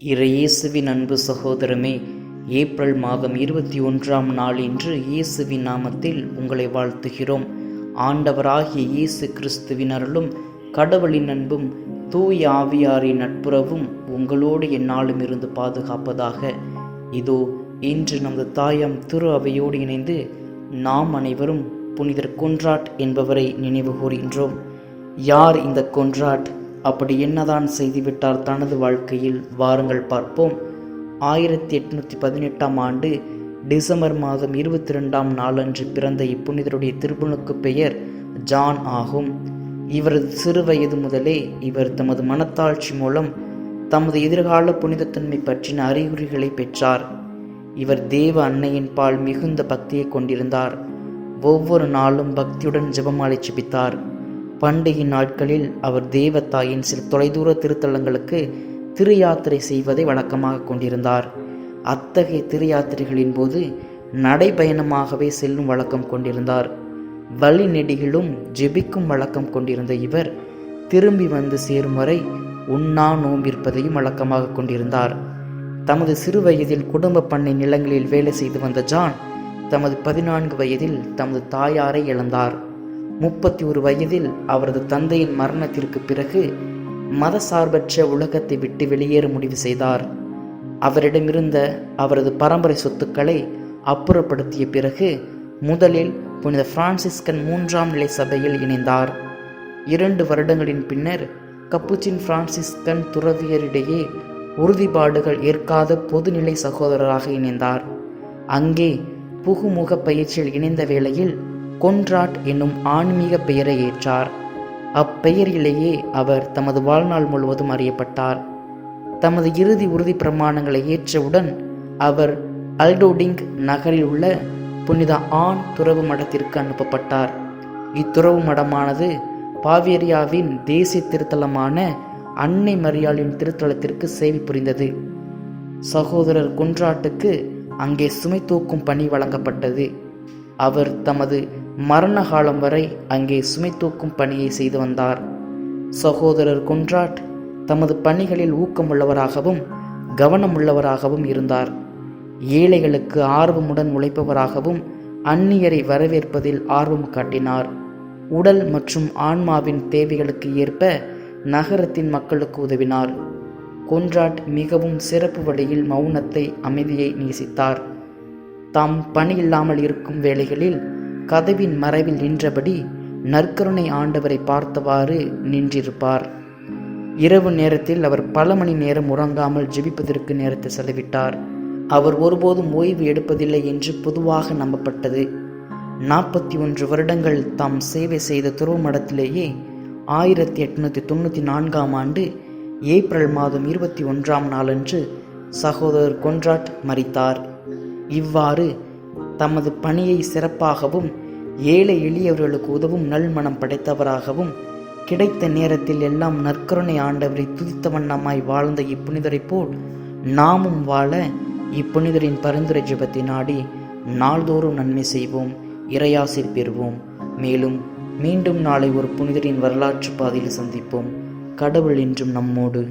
இறையேசுவின் அன்பு சகோதரமே ஏப்ரல் மாதம் இருபத்தி ஒன்றாம் நாள் இன்று இயேசுவின் நாமத்தில் உங்களை வாழ்த்துகிறோம். ஆண்டவராகிய இயேசு கிறிஸ்துவின் அருளும் கடவுளின் அன்பும் தூய் ஆவியாரின் நட்புறவும் உங்களோடு எந்நாளும் இருந்து பாதுகாப்பதாக. இதோ இன்று நமது தாயாம் திரு அவையோடு இணைந்து நாம் அனைவரும் புனிதர் கொன்றாட் என்பவரை நினைவு கூறுகின்றோம் யார் இந்த கொன்றாட்? அப்படி என்னதான் செய்துவிட்டார் தனது வாழ்க்கையில்? வாருங்கள் பார்ப்போம். ஆயிரத்தி எட்நூற்றி பதினெட்டாம் ஆண்டு டிசம்பர் மாதம் இருபத்தி ரெண்டாம் நாளன்று பிறந்த இப்புனிதருடைய திருமணுக்கு பெயர் ஜான் ஆகும். இவரது சிறு வயது முதலே இவர் தமது மனத்தாட்சி மூலம் தமது எதிர்கால புனிதத்தன்மை பற்றின அறிகுறிகளை பெற்றார். இவர் தேவ அன்னையின் பால் மிகுந்த பக்தியை கொண்டிருந்தார். ஒவ்வொரு நாளும் பக்தியுடன் ஜெபமாலை ஜெபித்தார். பண்டிகை நாட்களில் அவர் தேவத்தாயின் சில தொலைதூர திருத்தலங்களுக்கு திருயாத்திரை செய்வதை வழக்கமாக கொண்டிருந்தார். அத்தகைய திரு யாத்திரைகளின் போது நடைபயணமாகவே செல்லும் வழக்கம் கொண்டிருந்தார். வழி நெடிகளும் ஜெபிக்கும் வழக்கம் கொண்டிருந்த இவர் திரும்பி வந்து சேரும் வரை உண்ணா நோம்பிருப்பதையும் வழக்கமாக கொண்டிருந்தார். தமது சிறு வயதில் குடும்ப பண்ணை நிலங்களில் வேலை செய்து வந்த ஜான் தமது பதினான்கு வயதில் தமது தாயாரை இழந்தார். முப்பத்தி ஒரு வயதில் அவரது தந்தையின் மரணத்திற்கு பிறகு மதசார்பற்ற உலகத்தை விட்டு வெளியேற முடிவு செய்தார். அவரிடமிருந்த அவரது பரம்பரை சொத்துக்களை அப்புறப்படுத்திய பிறகு முதலில் புனித பிரான்சிஸ்கன் மூன்றாம் நிலை சபையில் இணைந்தார். இரண்டு வருடங்களின் பின்னர் கப்புச்சின் பிரான்சிஸ்கன் துறவியரிடையே உறுதிப்பாடுகள் ஏற்காத பொதுநிலை சகோதரராக இணைந்தார். அங்கே புகுமுக பயிற்சியில் இணைந்த வேளையில் கொன்ராட் என்னும் ஆன்மீக பெயரை ஏற்றார். அப்பெயரிலேயே அவர் தமது வாழ்நாள் முழுவதும் அறியப்பட்டார். தமது இறுதி உறுதி பிரமாணங்களை ஏற்றவுடன் அவர் அல்டோடிங் நகரில் உள்ள புனித ஆண் துறவு மடத்திற்கு அனுப்பப்பட்டார். இத்துறவு மடமானது பாவேரியாவின் தேசிய திருத்தலமான அன்னை மரியாளின் திருத்தலத்திற்கு சேவை புரிந்தது. சகோதரர் குன்றாட்டுக்கு அங்கே சுமை தூக்கும் பணி வழங்கப்பட்டது. அவர் தமது மரண காலம் வரை அங்கே சுமை தூக்கும் பணியை செய்து வந்தார். சகோதரர் குன்றாட் தமது பணிகளில் ஊக்கமுள்ளவராகவும் கவனமுள்ளவராகவும் இருந்தார். ஏழைகளுக்கு ஆர்வமுடன் உழைப்பவராகவும் அந்நியரை வரவேற்பதில் ஆர்வம் காட்டினார். உடல் மற்றும் ஆன்மாவின் தேவைகளுக்கு ஏற்ப நகரத்தின் மக்களுக்கு உதவினார். கொன்றாட் மிகவும் சிறப்பு வழியில் மௌனத்தை அமைதியை நேசித்தார். தாம் பணியில்லாமல் இருக்கும் வேளைகளில் கதவின் மறைவில் நின்றபடி நற்கருணை ஆண்டவரை பார்த்தவாறு நின்றிருப்பார். இரவு நேரத்தில் அவர் பல மணி நேரம் உறங்காமல் ஜெபிப்பதற்கு நேரத்தை செலவிட்டார். அவர் ஒருபோதும் ஓய்வு எடுப்பதில்லை என்று பொதுவாக நம்பப்பட்டது. நாற்பத்தி ஒன்று வருடங்கள் தாம் சேவை செய்த துருவமடத்திலேயே ஆயிரத்தி எட்நூத்தி தொண்ணூற்றி நான்காம் ஆண்டு ஏப்ரல் மாதம் இருபத்தி ஒன்றாம் நாளன்று சகோதரர் கொன்ராட் மறித்தார் இவ்வாறு தமது பணியை சிறப்பாகவும் ஏழை எளியவர்களுக்கு உதவும் நல்மணம் படைத்தவராகவும் கிடைத்த நேரத்தில் எல்லாம் நற்கருணை ஆண்டவரை துதித்த வண்ணமாய் வாழ்ந்த இப்புனிதரைப் போல் நாமும் வாழ இப்புனிதரின் பரிந்துரை ஜபத்தை நாடி நாள்தோறும் நன்மை செய்வோம் இறையாசிர் பெறுவோம். மேலும் மீண்டும் நாளை ஒரு புனிதரின் வரலாற்று பாதையில் சந்திப்போம். கடவுள் என்றும் நம்மோடு.